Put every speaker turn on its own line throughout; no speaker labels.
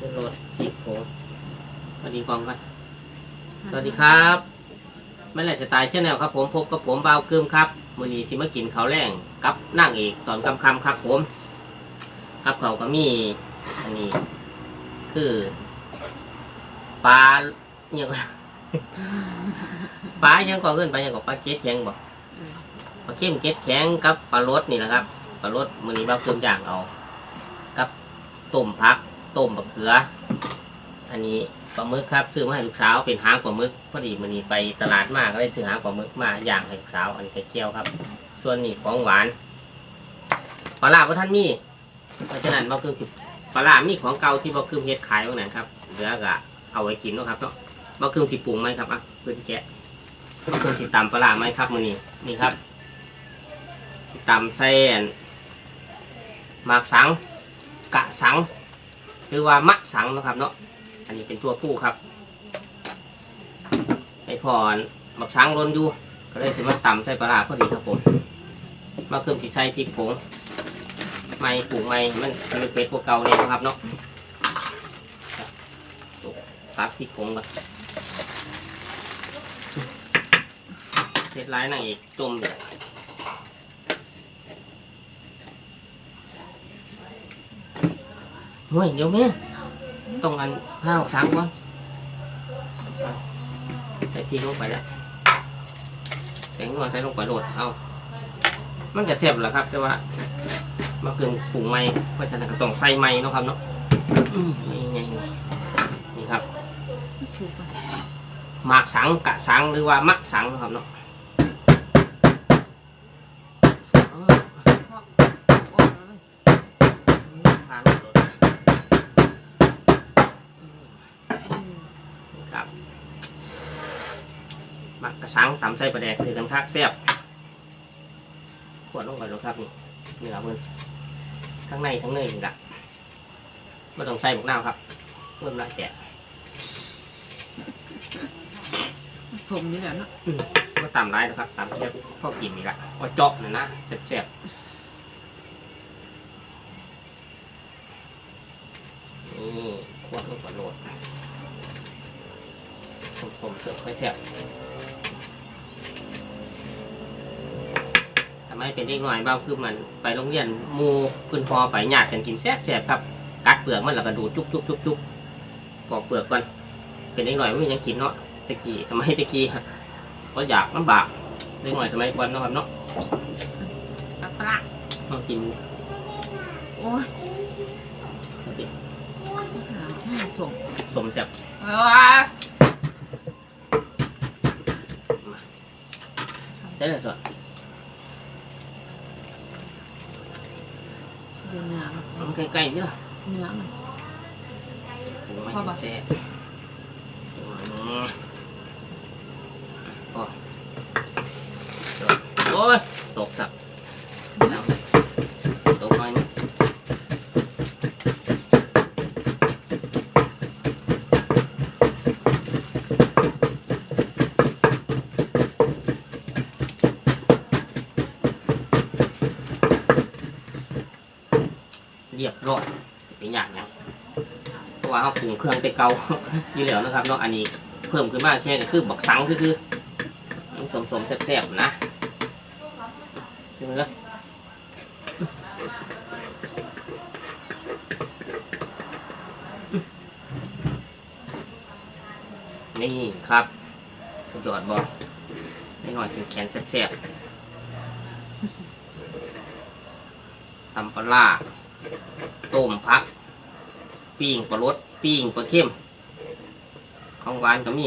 ขึ้นรถอีกโผสวัสดีกองกันสวัสดีครับไม่ไรสไตล์ชแนลครับผมพบกับผมบ่าวกึมครับมือนี้สิมากินเขาแรงกับนั่งเอกตอนคำคำครับผมกับเขาก็มีอันนี้ คือปลาเนี่ยปลายังก่อขึ้นไปยังก่อปลาเก็ดแข็งบอกปลาเข้มเก็ดแข็งกับปลารสนี่แหละครับปลารสมือนี้บ่าวกึมย่างเอา กับต้มพัก ต้มบักเขือ อันนี้ปลาหมึกครับ ซื้อมาให้ลูกสาวเป็นหางปลาหมึกพอดีมือนี้ไปตลาดมาก็เลยซื้อหางปลาหมึกมาอย่างให้ลูกสาวอันนี้ไข่เจียวครับ ส่วนนี้ของหวานปลาล่าพ่ท่านมีเพราะฉะนั้นบ่คือสิปลาล่ามีของเก่าที่บ่คือเฮ็ดขายตรงนั้นครับเหลือก็เอาไว้กินนะครับเนาะบ่คือสิปรุงไหมครับอะเพื่อนแกะบ่คือสิตำปลาล่าไหมครับมือนี้นี่ครับตำใส่อันหมากสัง กะสัง หรือว่ามะสังนะครับเนาะอันนี้เป็นตัวผู้ครับไอพอนบักสังรนอยู่ก็เลยสิมาตำใส่ปลาร้าพอดีครับผมมาเพิ่มสีใส่พริกผงไม่ปลูกไม่มันจะเป็นเป็ดพวกเก่าเนี่ยนะครับเนาะตักพริกผงก่อนเสร็จร้ายนางเอกจมเลย เฮ้ยเดี๋ยวแม่ต้องอันห้าวสังก่อนเอาใส่พริกลงไปแล้วแตงนัวใส่ลงไปโหลดเอา มันจะเสียบแหละครับ แต่ว่ามาเกินปรุงไม่เพราะฉะนั้นก็ต้องใส่ไม่เนาะครับเนาะอืมนี่ไงนี่ครับ
สุกอะ
หมากสังกะสังหรือว่ามะสังเนาะครับเนาะ
ออกแล้วเลย
ทานโหลด
อืม
ครับห มักกระสังตำใส่ปลาแดกถือกันคักแซ่บขวดลงไปแล้วครับนี่เนื้อมันทั้งในทั้งเนยนี่ละไม่ต้องใส่บุกน้ำครับเริ่มละแกะ
สมนี่แหละเนาะ
มาตำไรนะครับตำแค่พอกินนี่ละว่าเจาะนะนะแซ่บๆนี่ขวดลงไปโหลดสมๆเสิร์ฟค่อยแซ่บ มัยเป็นเด็กหน่อยเบ้าคือมันไปโรงเรียนหมูพื้นพอไปหยาดกันกินแซ่บแซ่บๆครับกัดเปลือกมันแล้วก็ดูดจุ๊บจุ๊บจุ๊บจุ๊บปอกเปลือกก่อนเป็นเด็กหน่อยไม่ยังกินเนาะตะกี้สมัยตะกี้ฮะก็อยากลำบากเด็กหน่อยสมัยก่อนเนาะครับเนาะ
ปลาปลา
ต้องกิน
โอ้ย
สติ
หาที่มันส่ง
สมแซ่บ
เออ
ใช่เลยสด
มัน
มันใกล้ๆนี่ล่ะ
เนื้อมัน
ปรุงไม่
พอปะ
แซ่บอืมพอโอ้ยตกสับ แล้วตกหน่อยนึง เรียบร้อยเป็นอย่างนี้เพราะว่าเขาปรุงเครื่องแต่เก่าอยู่แล้วนะครับเนาะอันนี้เพิ่มขึ้นมากแค่ก็คือบักสังคือๆมันสมแซ่บๆนะใช่ไหมล่ะนี่ครับสุดยอดบอไม่หน่อยถึงแขนแซ่บๆตำปลา ต้มพัก ปิ้งปลารสปิ้งปลาเข้มของหวานก็มี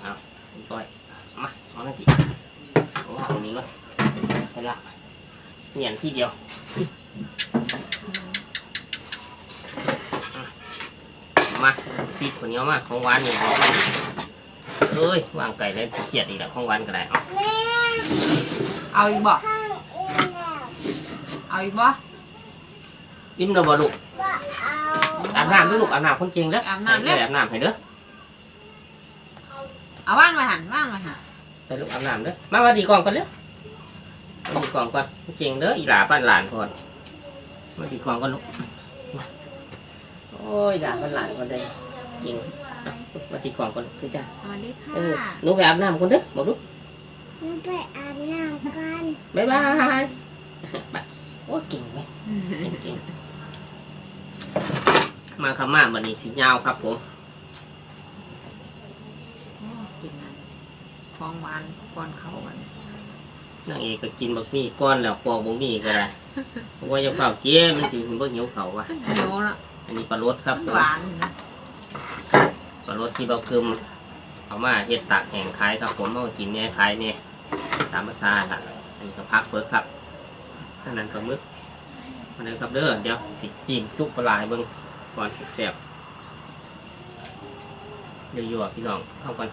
เอาต้อยมาเอาหน้าที่เอาหน้าตรงนี้ก่อนไปละเหนียนที่เดียวมาติดคนนี้มาของหวานนี่เอ้ยวางไก่แล้วเขียดอีกแล้วของหวานก็ได้เอา
เอาอีกบ่ เอาอีกบ่
อิ่มแล้วบ่ลูกอาบน้ำด้วยลูกอาบน้ำคนเก่งเด้ออาบน้ำเด้ออาบน้ำให้เด้อ
เอาว่างไว้หันว่างไว้หัน
ไปลูกอาบน้ำเด้อมาว่าดีกล่องก่อนเร็วมาดีกล่องก่อนเก่งเด้ออีหลาป้านหลานก่อนมาดีกล่องก่อนลูกมาโอ้ยด่าคนหลานคนใดจริงอะมาตีกล่องก่อนคือจ้า
สวัสดีค่ะ
เออหนูไปอาบน้ำคนเด้อบอกลูก
มึงไปอาบน้ำกัน
บ๊ายบายไป โอ้เก่งไหมเก่งเก่งมาคำมาบันนี้สียาวครับผม
โอ้กินอันของหวานก่อนเข้าวัน
นางเอกก็กินบักมี่ก้อนแล้วปอกบักมี่ก็ได้เพราะว่าจะเฝ้าเกี้ยมันสิมันบ่หิวเขาวะ
เดี๋ยวละ
อันนี้ปลารสครับผม
หวานนะ
ปลารสที่เราคืมเอามาเฮ็ดตากแห้งขายครับผมเอากินเนี่ยขายเนี่ยตามภาษาละอันนี้ก็พักเพิกครับ ท่านั้นก็มึกมาเลยครับเด้อเดี๋ยวติดจิ้มจุกปลาไหลายเบิ่งก่อนแซ่บๆเดี๋ยวอยู่อะพี่น้องเข้ากัน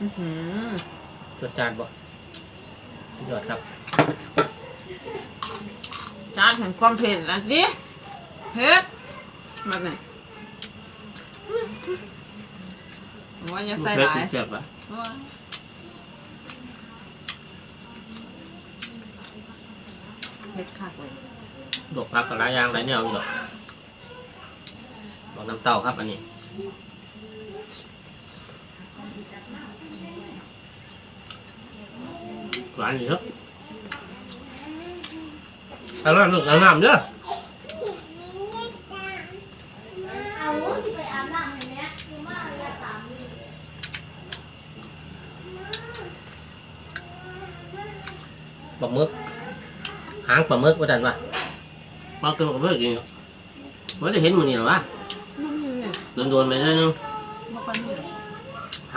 อือหือ
จดจานบ่สุดยอดครับ
จานแห่งความเผ็ดนะสิเผ็ดมาหนึ่งว่าจะใส่หลาย
เผ็ดปะ
ผ็ดคักเลย
ดอกผักกับหลายอย่างหลายแนวอยู่ดอกบอกน้ำเต้าครับอันนี้หวานอยู่เนาะเอาล่ะลูกเอาน้ำเด้อ
เอาสิไปอาบน้ำเนาเรือสาม
ปลาหมึก หางปลาหมึกว่าจันวะปลาเกินกับเพื่อกินเมื่อได้เห็นมันนี่หรอวะ
นุ่มเนี่ย
โดนๆไปนิดนึง
บ่ค่อยมี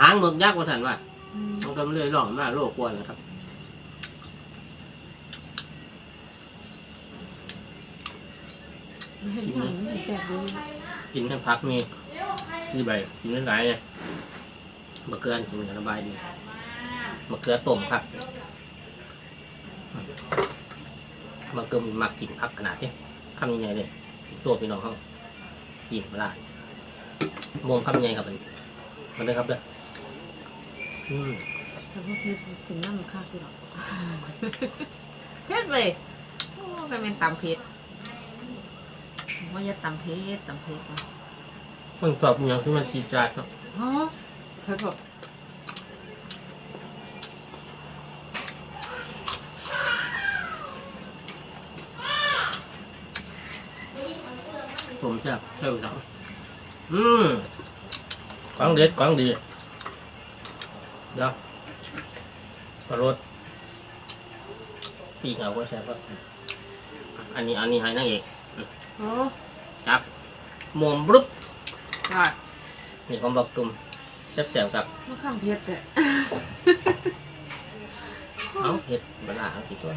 หางหมึกยักษ์ว่าจันวะ
มั
นก็ไม่เลยหล่อมาโลกวนนะครับ
กิ
นทั้งพักนี่นี่ใบกินทั้งหลายเนี่ยมะเขือกินกันสบายดีมะเขือต้มครับ มะเขือมันมักกินพักขนาดนี้คำยังไงเลยโซ่พี่น้องเขากินมาละมวงคำยังไงครับมันมันเลยครับเลยอืม
แต่พวกเผ็ดถึงน้ำมันคักอยู่หรอกเผ็ดเลยโอ้ก็เป็นตำเผ็ดว่าจะตำเผ็ดตำเผ็ดนะ
มันสอบอย่างที่มันจีดจาดครับ
อ๋อเผ็ดแบบ
ผมจะเท่าสังอืมของเด็ดของดีเดี๋ยวปลารสปีกเอาก็แซ่บครับอันนี้อันนี้ให้นางเอก
โอ้
จับมวมบรึบ
ยอด
นี่ของบอกตุ่มแซ่บๆกับ
มะขามเผ็ดเลย
เอาเผ็ดบลาเอาสิตัว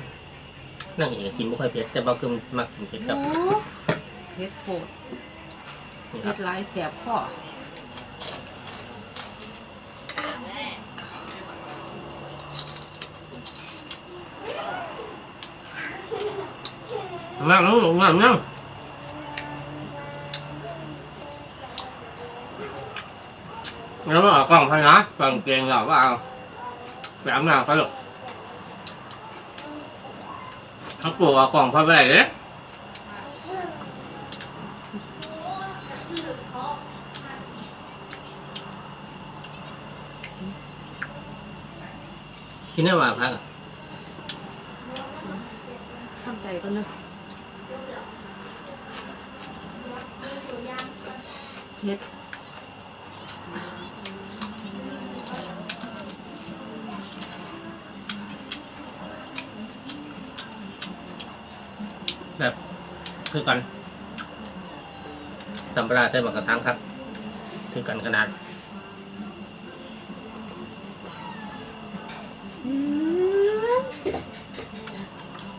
นั่งเอกกินไม่ค่อยเผ็ดแต่บอกตุ่มมักกินเผ็ดกับ
โอ้ เผ็ดโคตร
นี่ค
เผ็
รับ
ดหลายแสบคอ
นั่งนั่งลงนั่งนั่งแล้วก็เอากล่องพันนะกล่องเกงเหรอว่าเอาไปอาบน้ำไปหรอกทั้งตัวเอากล่องพันไปไหนเลย คิดได้ว่าพักอะ
ข้ามใจก็นึกเผ็ด
แบบคือกันสัมปราใส่หมากกระทังครับ คือกันขนาด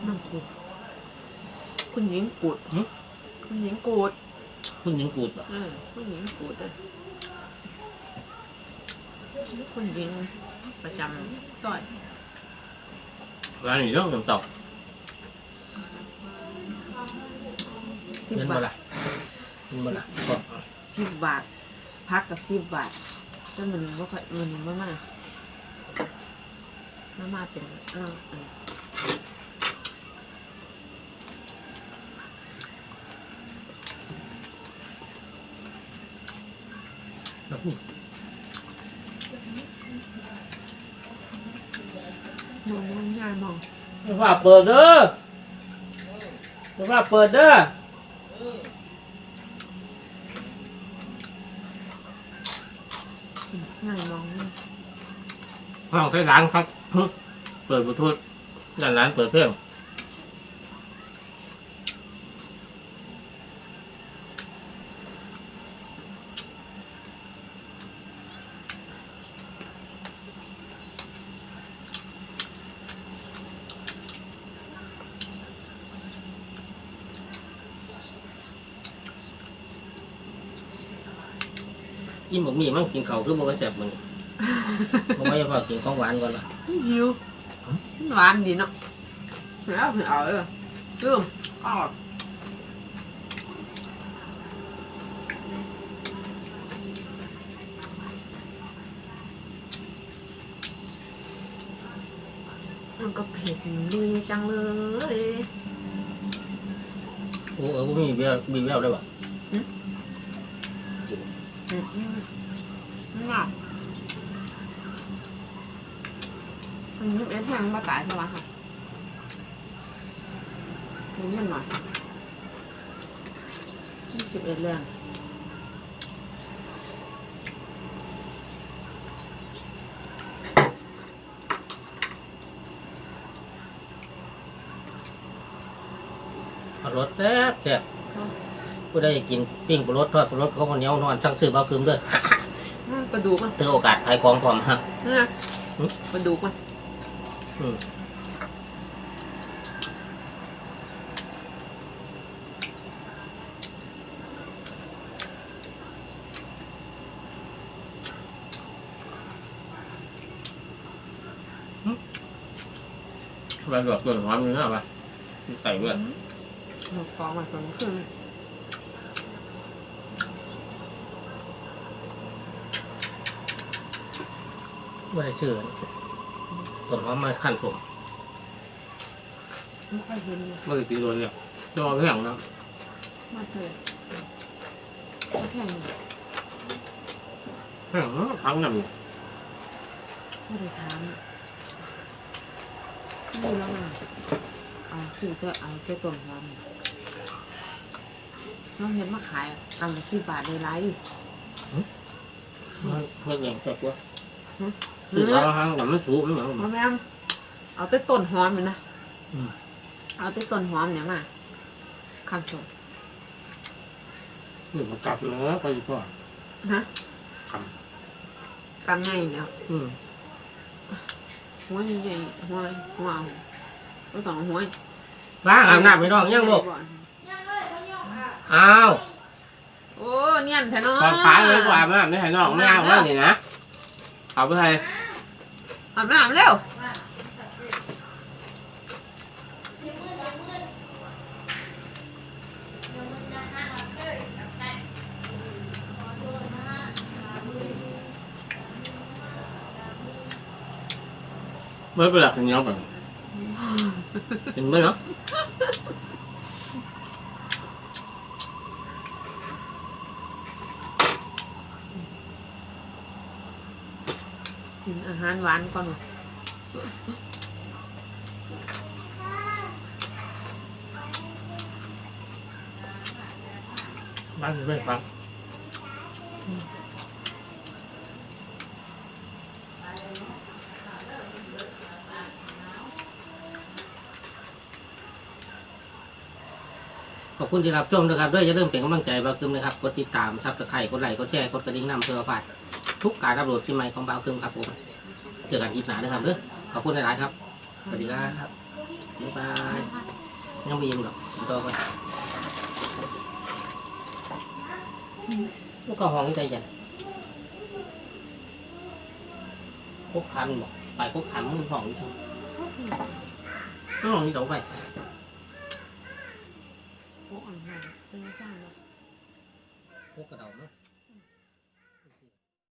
น้ำกูดคุณหญิงกูดคุณหญิงกูด
คุณยิงกูดเหรอ
เออคุณหญิงกูดเลยคุณหญิงประจำต่อย
ร้านนี้เรื่องน้ำตก
สิบ
เงิน
บา
บ่
ท
ละเงินบ่ละก็
สิบบาทพักกับสิบบาทแต่มันว่าค่อยมันไม่มามามาเป็นเออเออ
อ
มองมองงานมอง
ว่าเปิดเด้อว่าเปิดเด้อ
งานมองนี่
ห้องใช้ร้านครับ เปิดบลูทูธด้านร้านเปิดเพลงอิ่มบะหมี่มั่งกินเขาคือบ่กระแสบมัน ผมไม่พอกินของหวานก่อนละ
หิวหวานดีเนาะแล้วไม่เอาเออลืมอ้าวมันก็เผ็ดดีจังเลย
โอ้เออบ่มีเบี้ยมีแววได้ป่ะ
อืมอืมงามอันนี้เป็นแห้งมาตายใช่ไหมคะนี่มันหน่อยยี่สิบเอ็ดเรื่อง
เอารสแซ่บแซ่บผู้ใดกินปิ้งปลารสทอดปลารสเขาคนเหนียวนอนสั่งซื้อมาคืมเด้อ
อืมกระดูกมัน
ถือโอกาสขายของพร้อมฮะ
นะ
อืม
กระดูกมัน
อืมไปแบบส่วนหอมเนื้อป่ะใส่เลือด
เราฟองมาสองครึ่ง
ไม่ได้ชื่อ ส่วนหอมมาขั้นผม
ไม่ค่อยเห็นเลย
ไม่ได้ตีโดนเนี่ยจะเอาแห้งนะ
มาเถอะมาแข่ง
แห้งครั้งนั้น
ไม่ได้ถามนี่แล้วนะเอาซื้อก็เอาแค่ต้นหอมน้องเห็นมาขายกำละสิบบาทในไลฟ์
เพื่อนยังแต่ว่า
หืม
คือเอาห้างแต่ไม่สูงไม่เหมือน
มาแม่มเอาแต่ต้นหอมเลยนะ
อืม
เอาแต่ต้นหอมเนี่ยมาข้างต้น
หนึ่งกลับเนื้อไปดีกว่า
ฮะ
ครับ
กำไงเนี่ย
อืม
หัวใหญ่ๆหัวหัวเอาก็ต้องหัว
ล้างอาบน้ำไม่ต้องยังลูก
ยังเลยเขาย่องอะ
อ้าว
โอ้เนียนแท้เนาะ
ตอนฟ้าเลยกว่าอาบน้ำไม่ให้น้องไม่เอาว่านี่นะ เอาไปให้
อาบน้ำเร็ว
เมื่อเป็น หลักเป็นเงาน
หวานก่อน
บ้านไม่ฟังขอบคุณที่รับชมนะครับด้วยอย่าลืมเป็นกำลังใจบ่าวคึมนะครับกดติดตามซับสไครต์กดไลค์กดแชร์กดกระดิ่งนำเพื่อพลาดทุกการอัปโหลดที่ใหม่ของบ่าวคึมครับผม เจอกันคลิปหน้านะครับเด้อขอบคุณหลายๆครับ สวัสดีครับบ๊ายบายยังไม่ยินหรอกต่อไปลูกกระห้องใจเย็นคุกคันบอกไปคุกคันมึงห้องนี่ช่างห้องนี่ตรงไป
โอ้อ่อนมากเป็นยังไงบ้าง
คุกกระเดาเนาะ